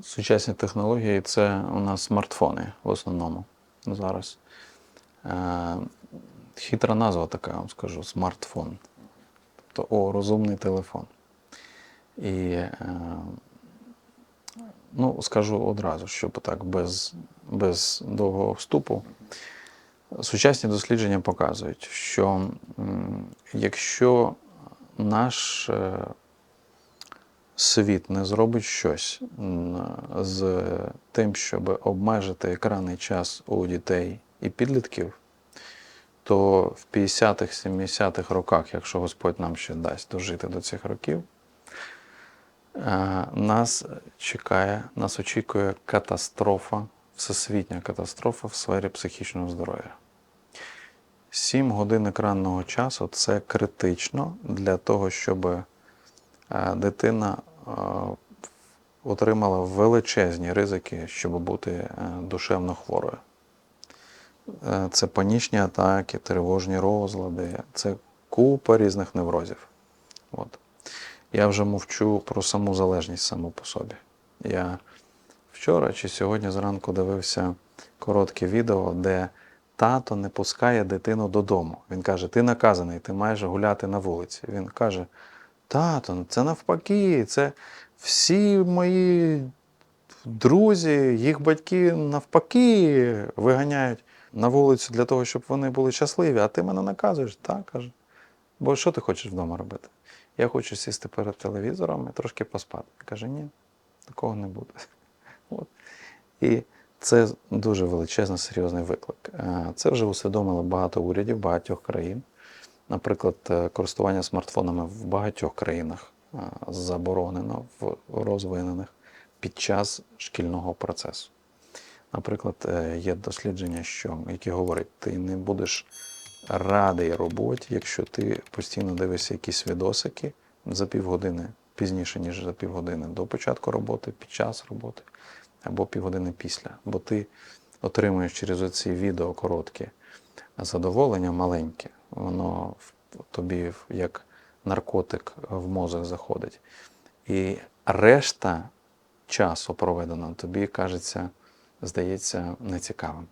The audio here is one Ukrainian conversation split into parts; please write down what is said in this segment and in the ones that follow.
Сучасні технології це у нас смартфони в основному зараз. Е, хитра назва така, вам скажу, смартфон. Тобто о, розумний телефон. І е, ну, скажу одразу, щоб так без, без довгого вступу. Сучасні дослідження показують, що якщо наш е, світ не зробить щось з тим, щоб обмежити екранний час у дітей і підлітків, то в 50-х, 70-х роках, якщо Господь нам ще дасть дожити до цих років, е, нас чекає, нас очікує катастрофа, всесвітня катастрофа в сфері психічного здоров'я. 7 годин екранного часу це критично для того, щоб дитина е, отримала величезні ризики, щоб бути е, душевно хворою. Е, Це панічні атаки, тривожні розлади, це купа різних неврозів. От. Я вже мовчу про саму залежність саму по собі. Я вчора чи сьогодні зранку дивився коротке відео, де тато не пускає дитину додому. Він каже: ти наказаний, ти маєш гуляти на вулиці. Він каже: Тато, ну це навпаки, це всі мої друзі, їх батьки навпаки виганяють на вулицю для того, щоб вони були щасливі, а ти мене наказуєш, так каже. Бо що ти хочеш вдома робити? Я хочу сісти перед телевізором і трошки поспати. Каже, ні, такого не буде. От. І це дуже величезний, серйозний виклик. Е, Це вже усвідомили багато урядів багатьох країн. Наприклад, е, користування смартфонами в багатьох країнах е, заборонено в розвинених під час шкільного процесу. Наприклад, е, є дослідження, що, які говорять, ти не будеш радий роботі, якщо ти постійно дивишся якісь відосики за півгодини пізніше, ніж за півгодини до початку роботи, під час роботи або півгодини після. Бо ти отримуєш через оці відео короткі задоволення маленьке, воно тобі як наркотик в мозок заходить. І решта часу проведеного тобі кажеться, здається, нецікавим.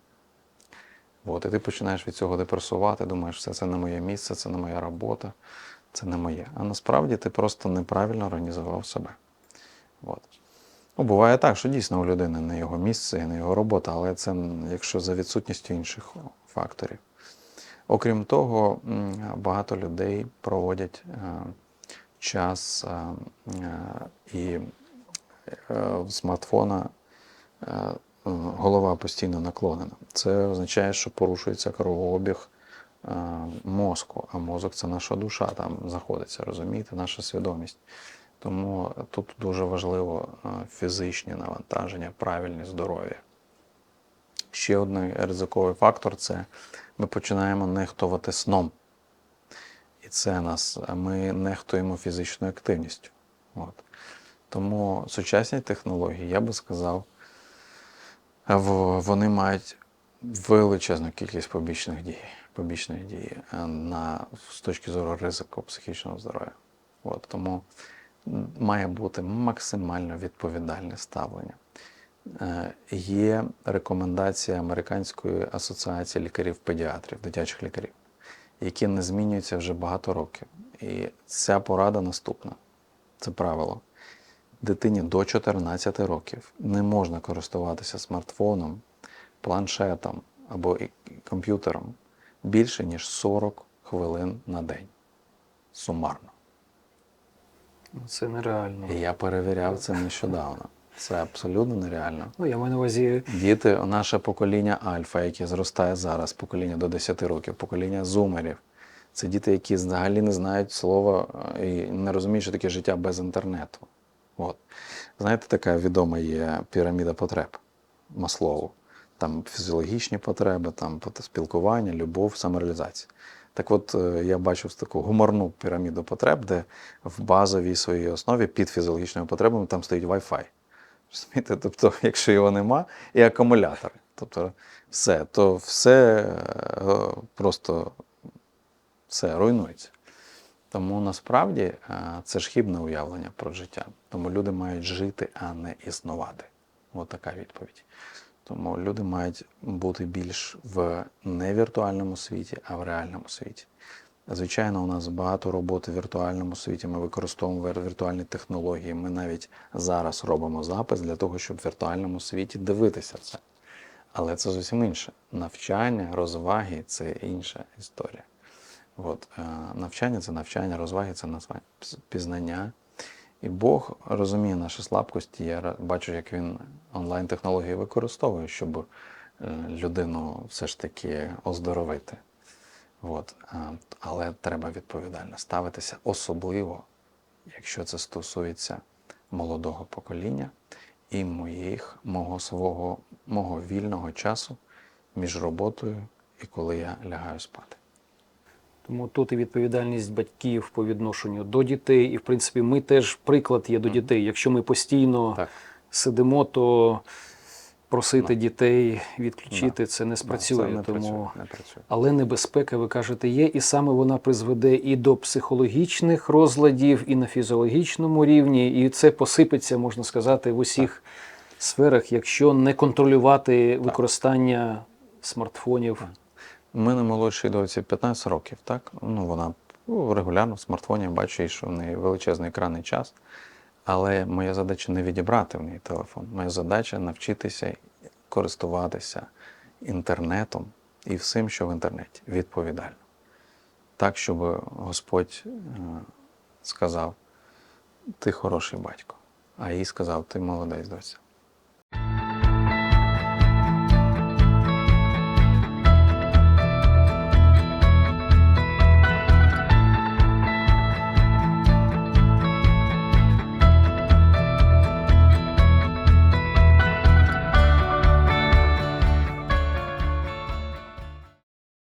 От, і ти починаєш від цього депресувати, думаєш, все це не моє місце, це не моя робота, це не моє. А насправді ти просто неправильно організував себе. От. Ну, буває так, що дійсно у людини не його місце і не його робота, але це якщо за відсутністю інших факторів. Окрім того, багато людей проводять е, час е, е, і в смартфона голова постійно наклонена. Це означає, що порушується кровообіг мозку, а мозок це наша душа, там знаходиться, розумієте, наша свідомість. Тому тут дуже важливо фізичні навантаження, правильне здоров'я. Ще один ризиковий фактор це ми починаємо нехтувати сном. І це нас, ми нехтуємо фізичною активністю. От. Тому сучасні технології, я би сказав, вони мають величезну кількість побічних дій, побічних дій е, на, з точки зору ризику психічного здоров'я. От, тому має бути максимально відповідальне ставлення. Е, Є рекомендація Американської асоціації лікарів-педіатрів, дитячих лікарів, які не змінюються вже багато років. І ця порада наступна: це правило. Дитині до 14 років не можна користуватися смартфоном, планшетом або комп'ютером більше, ніж 40 хвилин на день. Сумарно. Ну, Це нереально. І я перевіряв це нещодавно. Це абсолютно нереально. Ну, я маю на увазі, Діти, наше покоління альфа, яке зростає зараз, покоління до 10 років, покоління зумерів. Це діти, які взагалі не знають слова е, і не розуміють, що таке життя без інтернету. От. Знаєте, така відома є піраміда потреб Маслову. Там фізіологічні потреби, там спілкування, любов, самореалізація. Так от е, я бачив таку гуморну піраміду потреб, де в базовій своїй основі під фізіологічними потребами там стоїть Wi-Fi. Розумієте? Тобто, якщо його нема, і акумулятори. Тобто, все, то все е, просто все руйнується. Тому насправді е, це ж хібне уявлення про життя. Тому люди мають жити, а не існувати. От така відповідь. Тому люди мають бути більш в не віртуальному світі, а в реальному світі. Звичайно, у нас багато роботи в віртуальному світі. Ми використовуємо віртуальні технології. Ми навіть зараз робимо запис для того, щоб в віртуальному світі дивитися це. Але це зовсім інше. Навчання, розваги це інша історія. От, е, навчання це навчання, розваги це пізнання. І Бог розуміє наші слабкості. Я бачу, як він онлайн-технології використовує, щоб е, людину все ж таки оздоровити. От. Але треба відповідально ставитися, особливо, якщо це стосується молодого покоління і моїх, мого свого, мого вільного часу між роботою і коли я лягаю спати. Тому тут і відповідальність батьків по відношенню до дітей, і в принципі ми теж приклад є до дітей. Якщо ми постійно Так. сидимо, то просити Да. дітей відключити це не спрацює. Да, це не тому... працює, не працює. Але небезпека, ви кажете, є, і саме вона призведе і до психологічних розладів, і на фізіологічному рівні, і це посипеться, можна сказати, в усіх сферах, якщо не контролювати використання смартфонів. У мене молодшій доці 15 років, так? Ну, вона ну, регулярно в смартфоні бачу, що в неї величезний екранний час. Але моя задача не відібрати в неї телефон. Моя задача навчитися користуватися інтернетом і всім, що в інтернеті, відповідально. Так, щоб Господь е, сказав: ти хороший батько. А їй сказав, ти молодець доця.